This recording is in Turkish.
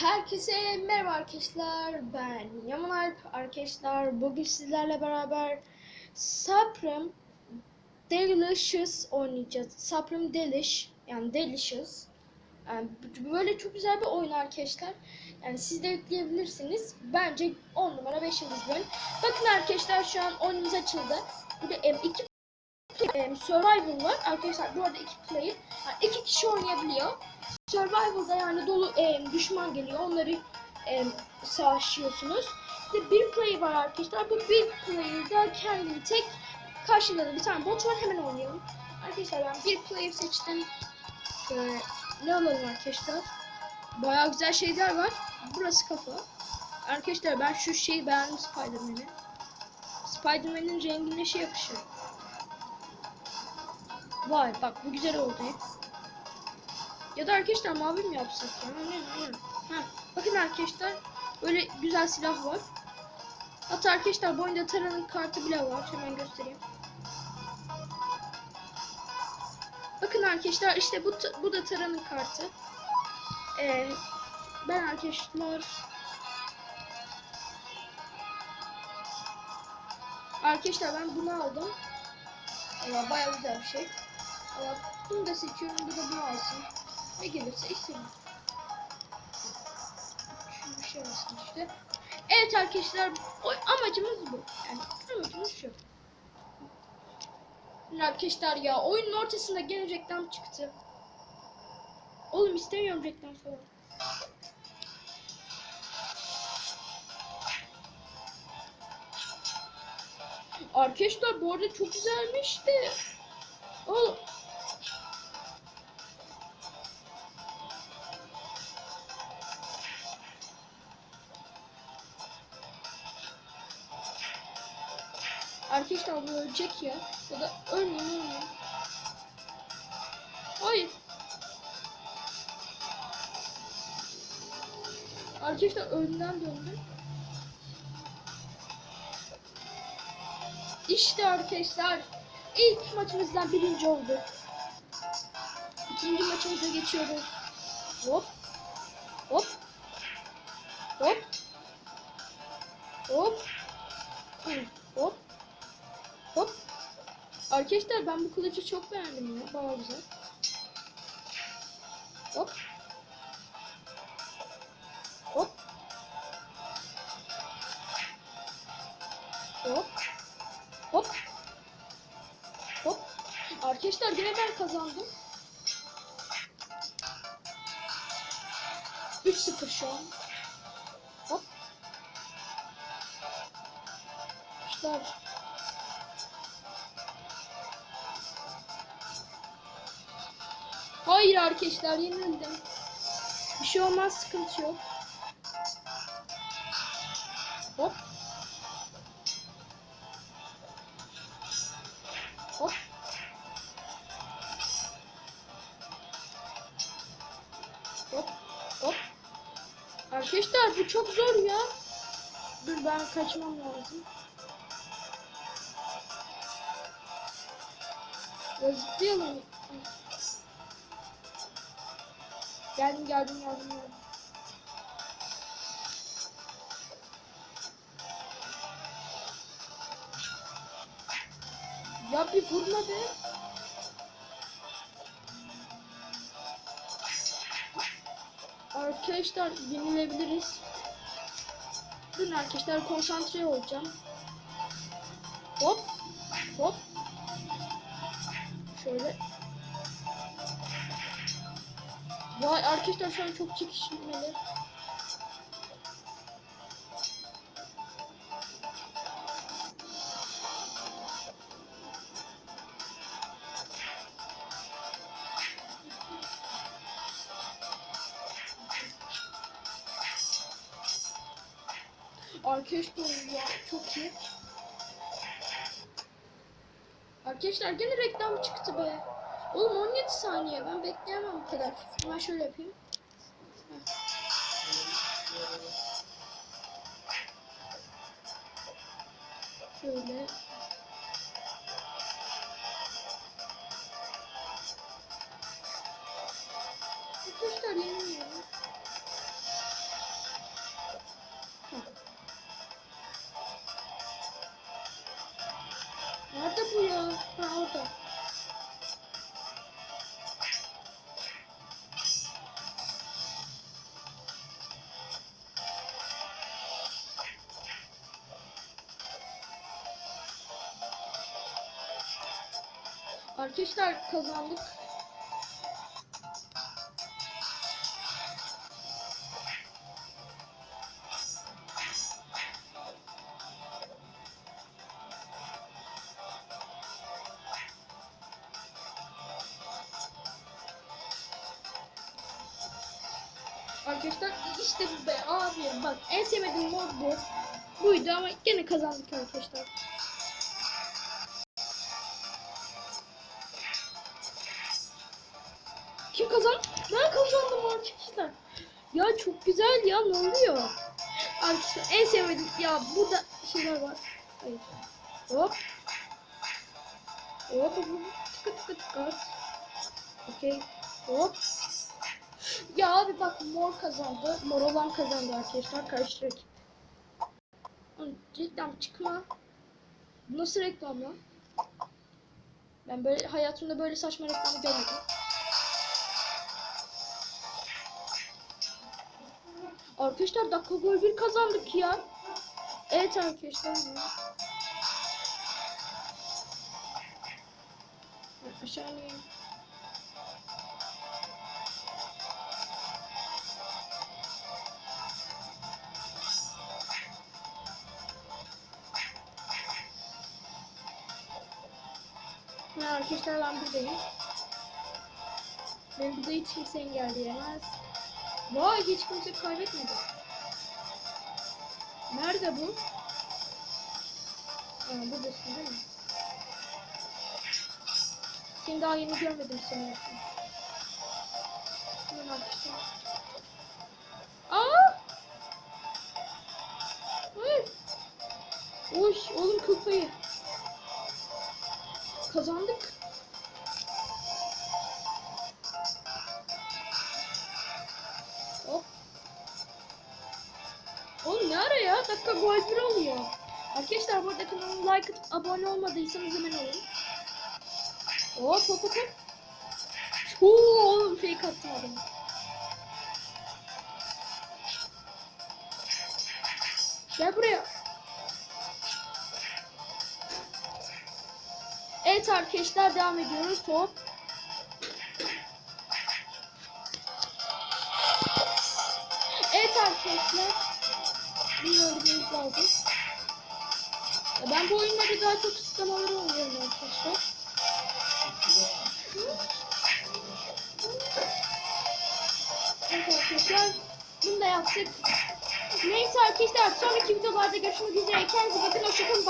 Herkese merhaba arkadaşlar. Ben Yaman Alp arkadaşlar. Bugün sizlerle beraber Supreme Delicious oynayacağız. Supreme Delish yani Delicious. Yani böyle çok güzel bir oyun arkadaşlar. Yani siz de yükleyebilirsiniz. Bence 10 numara 5 yıldız oyun. Bakın arkadaşlar şu an oyunumuz açıldı. Burada em, iki em, survival var. Arkadaşlar bu arada iki player. Yani iki kişi oynayabiliyor. Survival'da yani dolu e, düşman geliyor. Onları e, savaşıyorsunuz. De bir player var arkadaşlar. Bu bir player'da kendini tek karşında da bir tane bot var. Hemen oynayalım. Arkadaşlar ben bir player seçtim. Şöyle ne alalım arkadaşlar? Bayağı güzel şeyler var. Burası kafa. Arkadaşlar ben şu şeyi beğendim Spider-Man'i. Spider-Man'in rengine şey yakışıyor. Vay bak bu güzel oldu. Ya da arkadaşlar mavi mi yapsak ya? Ne, ne? Ha, bakın arkadaşlar böyle güzel silah var. Hatta arkadaşlar bu oyunda Tara'nın kartı bile var. Hemen göstereyim. Bakın arkadaşlar işte bu bu da Tara'nın kartı. Ee, ben arkadaşlar Arkadaşlar ben bunu aldım. Valla bayağı güzel bir şey. Valla bunu da seçiyorum. Bu da bunu alsın. Ne gelirse isterim. Şu bir şey olsun işte. Evet arkadaşlar amacımız bu. Yani amacımız şu. Arkadaşlar ya oyunun ortasında gene reklam çıktı. Oğlum istemiyorum reklam falan. Arkadaşlar bu arada çok güzelmiş de. Oğlum Arkadaşlar bu ölecek ya. Ya da ölmüyor ölmüyor. Hayır. Arkadaşlar önden döndüm. İşte arkadaşlar ilk maçımızdan birinci oldu. İkinci maçımıza geçiyoruz. Hop. Hop. Hop. Hop. Hop. Hop. Arkadaşlar ben bu kılıcı çok beğendim ya. Bayağı güzel. Hop. Hop. Hop. Hop. Hop. Arkadaşlar yine ben kazandım. 3-0 şu an. Hop. Arkadaşlar Hayır arkadaşlar yenildim. Bir şey olmaz sıkıntı yok. Hop. Hop. Hop. Hop. Arkadaşlar bu çok zor ya. Dur ben kaçmam lazım. Ya zıplayalım. Geldim geldim geldim geldim. Ya bir vurma be. Arkadaşlar yenilebiliriz. Durun arkadaşlar konsantre olacağım. Hop. Hop. Şöyle. Vay arkadaşlar şu an çok çekişmeli. Arkadaşlar ya çok iyi. Arkadaşlar gene reklam çıktı be. Oğlum 17 saniye ben bekleyemem bu kadar. Hemen şöyle yapayım. Heh. Şöyle. Arkadaşlar yenilmiyor. Arkadaşlar kazandık. Arkadaşlar işte bu be abi bak en sevmediğim mod bu. Buydu ama gene kazandık arkadaşlar. Çok güzel ya ne oluyor? Arkadaşlar en sevmediğim ya burada şeyler var. Hayır. Hop. Hop hop. Tıkı tıkı tıkı. Okey. Hop. Ya abi bak mor kazandı. Mor olan kazandı arkadaşlar. Karıştırdık. Oğlum Cidden çıkma. Nasıl reklam lan? Ben böyle hayatımda böyle saçma reklamı görmedim. Arkadaşlar dakika gol bir kazandık ya. Evet arkadaşlar. Aşağı ineyim. Arkadaşlar ben buradayım. Beni burada hiç kimse engelleyemez. Vay hiç kimse kaybetmedi. Nerede bu? Ha, buradasın değil mi? Seni daha yeni görmedim sanıyorsun. Hemen arkadaşlar. Aa! Hayır. Oy, oğlum kıl payı. Kazandık. Dakika gol bir oluyor. Arkadaşlar burada kanalıma like atıp abone olmadıysanız hemen olun. Hop hop hop. Oo, oğlum attım adamı. Gel buraya. Evet arkadaşlar devam ediyoruz. Hop. Evet arkadaşlar. Öldürmemiz lazım. Ben bu oyunları daha çok sıkamaları oynuyorum arkadaşlar. Evet arkadaşlar. Bunu da yaptık. Neyse arkadaşlar sonraki videolarda görüşmek üzere. Kendinize bakın. Hoşçakalın.